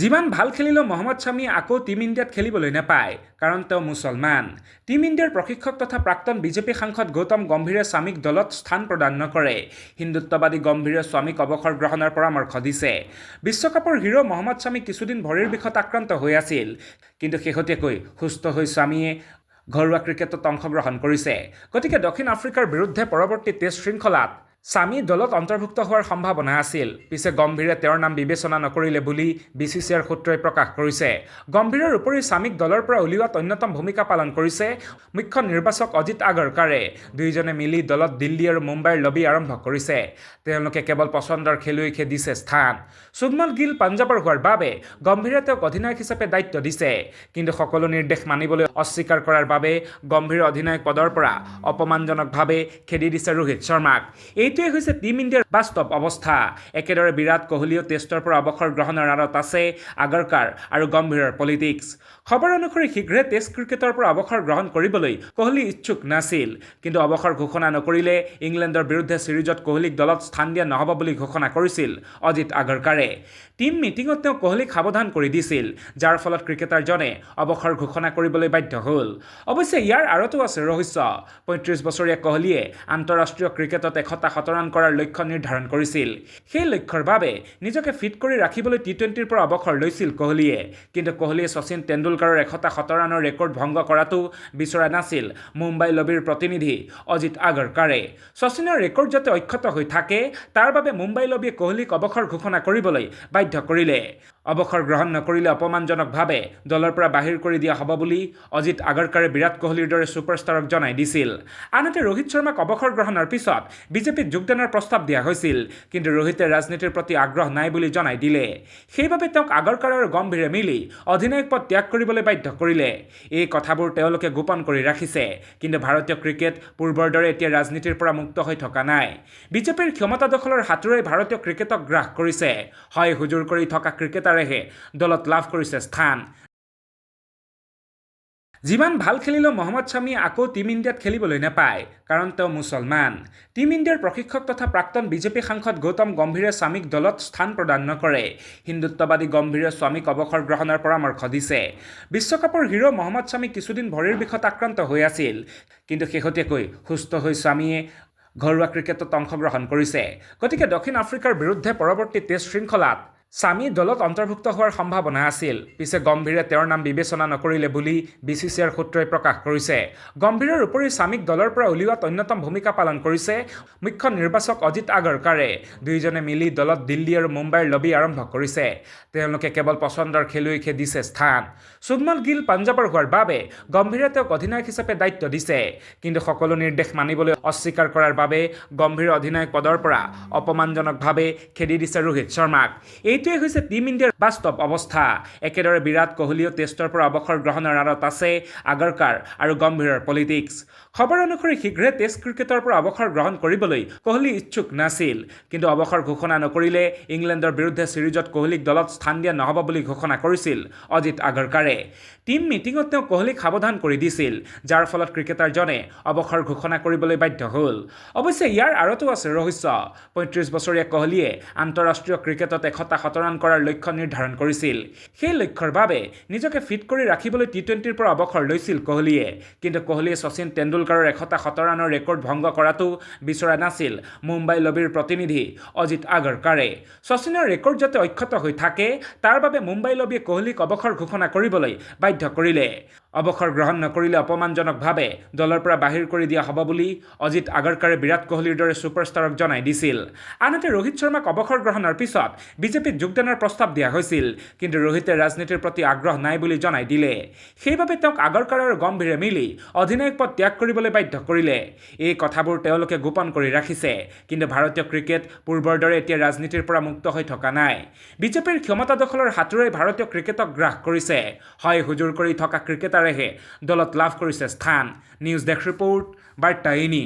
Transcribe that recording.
যিমান ভালো খেলিলেও মহম্মদ শামী আকৌ টীম ইণ্ডিয়াত খেলিবলৈ নাপায়, কাৰণ তেওঁ মুছলমান। টীম ইণ্ডিয়াৰ প্ৰশিক্ষক তথা প্ৰাক্তন বিজেপি সাংসদ গৌতম গম্ভীৰে স্বামীক দলত স্থান প্ৰদান নকৰে। হিন্দুত্ববাদী গম্ভীৰে স্বামীক অৱসৰ গ্ৰহণৰ পৰামৰ্শ দিছে। বিশ্বকাপৰ হিৰো মহম্মদ শামী কিছুদিন ভৰিৰ বিষত আক্ৰান্ত হৈ আছিল, কিন্তু শেহতীয়াকৈ সুস্থ হৈ স্বামীয়ে ঘৰুৱা ক্ৰিকেটত অংশগ্ৰহণ কৰিছে। গতিকে দক্ষিণ আফ্ৰিকাৰ বিৰুদ্ধে পৰৱৰ্তী টেষ্ট শৃংখলাত স্বামী দলত অন্তৰ্ভুক্ত হোৱাৰ সম্ভাৱনা আছিল। পিছে গম্ভীৰে তেওঁৰ নাম বিবেচনা নকৰিলে বুলি বি চি চি আৰ সূত্ৰই প্ৰকাশ কৰিছে। গম্ভীৰৰ উপৰি স্বামীক দলৰ পৰা উলিওৱাত অন্যতম ভূমিকা পালন কৰিছে মুখ্য নিৰ্বাচক অজিত আগৰকাৰে। দুয়োজনে মিলি দলত দিল্লী আৰু মুম্বাইৰ লবি আৰম্ভ কৰিছে। তেওঁলোকে কেৱল পচন্দৰ খেলুৱৈকহে দিছে স্থান। শুভমন গিল পাঞ্জাৱৰ হোৱাৰ বাবে গম্ভীৰে তেওঁক অধিনায়ক হিচাপে দায়িত্ব দিছে। কিন্তু সকলো নিৰ্দেশ মানিবলৈ অস্বীকাৰ কৰাৰ বাবে গম্ভীৰ অধিনায়ক পদৰ পৰা অপমানজনকভাৱে খেদি দিছে ৰোহিত শৰ্মাক। এইটোৱে হৈছে টীম ইণ্ডিয়াৰ বাস্তৱ অৱস্থা। একেদৰে বিৰাট কোহলীয়েও টেষ্টৰ পৰা অৱসৰ গ্ৰহণৰ আঁৰত আছে আগৰকাৰ আৰু গম্ভীৰৰ পলিটিক্স। খবৰ অনুসৰি শীঘ্ৰে টেষ্ট ক্ৰিকেটৰ পৰা অৱসৰ গ্ৰহণ কৰিবলৈ কোহলী ইচ্ছুক নাছিল। কিন্তু অৱসৰ ঘোষণা নকৰিলে ইংলেণ্ডৰ বিৰুদ্ধে ছিৰিজত কোহলীক দলত স্থান দিয়া নহ'ব বুলি ঘোষণা কৰিছিল অজিত আগৰকাৰে। টীম মিটিঙত তেওঁ কোহলীক সাৱধান কৰি দিছিল, যাৰ ফলত ক্ৰিকেটাৰজনে অৱসৰ ঘোষণা কৰিবলৈ বাধ্য হ'ল। অৱশ্যে, ইয়াৰ আঁৰতো আছে ৰহস্য। পঁয়ত্ৰিছ বছৰীয়া কোহলীয়ে আন্তঃৰাষ্ট্ৰীয় ক্ৰিকেটত এশটা শতৰান কৰাৰ লক্ষ্য নিৰ্ধাৰণ কৰিছিল। সেই লক্ষ্যৰ বাবে নিজকে ফিট কৰি ৰাখিবলৈ টি টুৱেণ্টিৰ পৰা অৱসৰ লৈছিল কোহলীয়ে। কিন্তু কোহলীয়ে শচীন তেণ্ডুলকাৰৰ এশটা শতৰানৰ ৰেকৰ্ড ভংগ কৰাটো বিচৰা নাছিল। মুম্বাই লবিৰ প্ৰতিনিধি অজিত আগৰকাৰে। শচীনৰ ৰেকৰ্ড যাতে অক্ষত হৈ থাকে, তাৰ বাবে মুম্বাই লবিয়ে কোহলীক অৱসৰ ঘোষণা কৰিবলৈ বাধ্য কৰিলে। অৱসৰ গ্ৰহণ নকৰিলে অপমানজনকভাৱে দলৰ পৰা বাহিৰ কৰি দিয়া হ'ব বুলি অজিত আগৰকাৰে বিৰাট কোহলীৰ দৰে ছুপাৰষ্টাৰক জনাই দিছিল। আনহাতে ৰোহিত শৰ্মাক অৱসৰ গ্ৰহণৰ পিছত বিজেপিত যোগদানৰ প্ৰস্তাৱ দিয়া হৈছিল, কিন্তু ৰোহিতে ৰাজনীতিৰ প্ৰতি আগ্ৰহ নাই বুলি জনাই দিলে। সেইবাবে তেওঁক আগৰকাৰ আৰু গম্ভীৰে মিলি অধিনায়ক পদ ত্যাগ কৰিবলৈ বাধ্য কৰিলে। এই কথাবোৰ তেওঁলোকে গোপন কৰি ৰাখিছে, কিন্তু ভাৰতীয় ক্ৰিকেট পূৰ্বৰ দৰে এতিয়া ৰাজনীতিৰ পৰা মুক্ত হৈ থকা নাই। বিজেপিৰ ক্ষমতা দখলৰ হাতোৰাই ভাৰতীয় ক্ৰিকেটক গ্ৰাস কৰিছে। হয় হুজুৰ কৰি থকা ক্ৰিকেটাৰেহে দলত লাভ কৰিছে স্থান। যিমান ভালো খেলিলেও মহম্মদ শামী আকৌ টীম ইণ্ডিয়াত খেলিবলৈ নাপায়, কাৰণ তেওঁ মুছলমান। টীম ইণ্ডিয়াৰ প্ৰশিক্ষক তথা প্ৰাক্তন বিজেপি সাংসদ গৌতম গম্ভীৰে স্বামীক দলত স্থান প্ৰদান নকৰে। হিন্দুত্ববাদী গম্ভীৰে স্বামীক অৱসৰ গ্ৰহণৰ পৰামৰ্শ দিছে। বিশ্বকাপৰ হিৰো মহম্মদ শামী কিছুদিন ভৰিৰ বিষত আক্ৰান্ত হৈ আছিল, কিন্তু শেহতীয়াকৈ সুস্থ হৈ স্বামীয়ে ঘৰুৱা ক্ৰিকেটত অংশগ্ৰহণ কৰিছে। গতিকে দক্ষিণ আফ্ৰিকাৰ বিৰুদ্ধে পৰৱৰ্তী টেষ্ট শৃংখলাত স্বামী দলত অন্তৰ্ভুক্ত হোৱাৰ সম্ভাৱনা আছিল। পিছে গম্ভীৰে তেওঁৰ নাম বিবেচনা নকৰিলে বুলি বি চি চি আৰ সূত্ৰই প্ৰকাশ কৰিছে। গম্ভীৰৰ উপৰি স্বামীক দলৰ পৰা উলিওৱাত অন্যতম ভূমিকা পালন কৰিছে মুখ্য নিৰ্বাচক অজিত আগৰকাৰে। দুয়োজনে মিলি দলত দিল্লী আৰু মুম্বাইৰ লবি আৰম্ভ কৰিছে। তেওঁলোকে কেৱল পচন্দৰ খেলুৱৈকহে দিছে স্থান। শুভমন গিল পাঞ্জাৱৰ হোৱাৰ বাবে গম্ভীৰে তেওঁক অধিনায়ক হিচাপে দায়িত্ব দিছে। কিন্তু সকলো নিৰ্দেশ মানিবলৈ অস্বীকাৰ কৰাৰ বাবে গম্ভীৰ অধিনায়ক পদৰ পৰা অপমানজনকভাৱে খেদি দিছে ৰোহিত শৰ্মাক। এইটোৱে হৈছে টীম ইণ্ডিয়াৰ বাস্তৱ অৱস্থা। একেদৰে বিৰাট কোহলীয়েও টেষ্টৰ পৰা অৱসৰ গ্ৰহণৰ আঁৰত আছে আগৰকাৰ আৰু গম্ভীৰৰ পলিটিক্স। খবৰ অনুসৰি শীঘ্ৰে টেষ্ট ক্ৰিকেটৰ পৰা অৱসৰ গ্ৰহণ কৰিবলৈ কোহলী ইচ্ছুক নাছিল। কিন্তু অৱসৰ ঘোষণা নকৰিলে ইংলেণ্ডৰ বিৰুদ্ধে ছিৰিজত কোহলীক দলত স্থান দিয়া নহ'ব বুলি ঘোষণা কৰিছিল অজিত আগৰকাৰে। টীম মিটিঙত তেওঁ কোহলীক সাৱধান কৰি দিছিল যাৰ ফলত ক্ৰিকেটাৰজনে অৱসৰ ঘোষণা কৰিবলৈ বাধ্য হ'ল। অৱশ্যে ইয়াৰ আঁৰতো আছে ৰহস্য। পঁয়ত্ৰিছ বছৰীয়া কোহলীয়ে আন্তঃৰাষ্ট্ৰীয় ক্ৰিকেটত এশটা শতৰান কৰাৰ লক্ষ্য নিৰ্ধাৰণ কৰিছিল। সেই লক্ষ্যৰ বাবে নিজকে ফিট কৰি ৰাখিবলৈ টি টুৱেণ্টিৰ পৰা অৱসৰ লৈছিল কোহলীয়ে। কিন্তু কোহলীয়ে শচীন তেণ্ডুলকাৰৰ এশটা শতৰানৰ ৰেকৰ্ড ভংগ কৰাটো বিচৰা নাছিল। মুম্বাই লবিৰ প্ৰতিনিধি অজিত আগৰকাৰে। শচীনৰ ৰেকৰ্ড যাতে অক্ষত হৈ থাকে তাৰ বাবে মুম্বাই লবিয়ে কোহলীক অৱসৰ ঘোষণা কৰিবলৈ বাধ্য কৰিলে। অৱসৰ গ্ৰহণ নকৰিলে অপমানজনকভাৱে দলৰ পৰা বাহিৰ কৰি দিয়া হ'ব বুলি অজিত আগৰকাৰে বিৰাট কোহলীৰ দৰে ছুপাৰষ্টাৰক জনাই দিছিল। আনহাতে ৰোহিত শৰ্মাক অৱসৰ গ্ৰহণৰ পিছত বিজেপিত যোগদানৰ প্ৰস্তাৱ দিয়া হৈছিল, কিন্তু ৰোহিতে ৰাজনীতিৰ প্ৰতি আগ্ৰহ নাই বুলি জনাই দিলে। সেইবাবে তেওঁক আগৰকাৰ আৰু গম্ভীৰে মিলি অধিনায়ক পদ ত্যাগ কৰিবলৈ বাধ্য কৰিলে। এই কথাবোৰ তেওঁলোকে গোপন কৰি ৰাখিছে, কিন্তু ভাৰতীয় ক্ৰিকেট পূৰ্বৰ দৰে এতিয়া ৰাজনীতিৰ পৰা মুক্ত হৈ থকা নাই। বিজেপিৰ ক্ষমতা দখলৰ হাতোৰাই ভাৰতীয় ক্ৰিকেটক গ্ৰাস কৰিছে। হয় হুজুৰ কৰি থকা ক্ৰিকেটাৰেহে দলত লাভ কৰিছে স্থান। News desk report বাৰ্তাইনী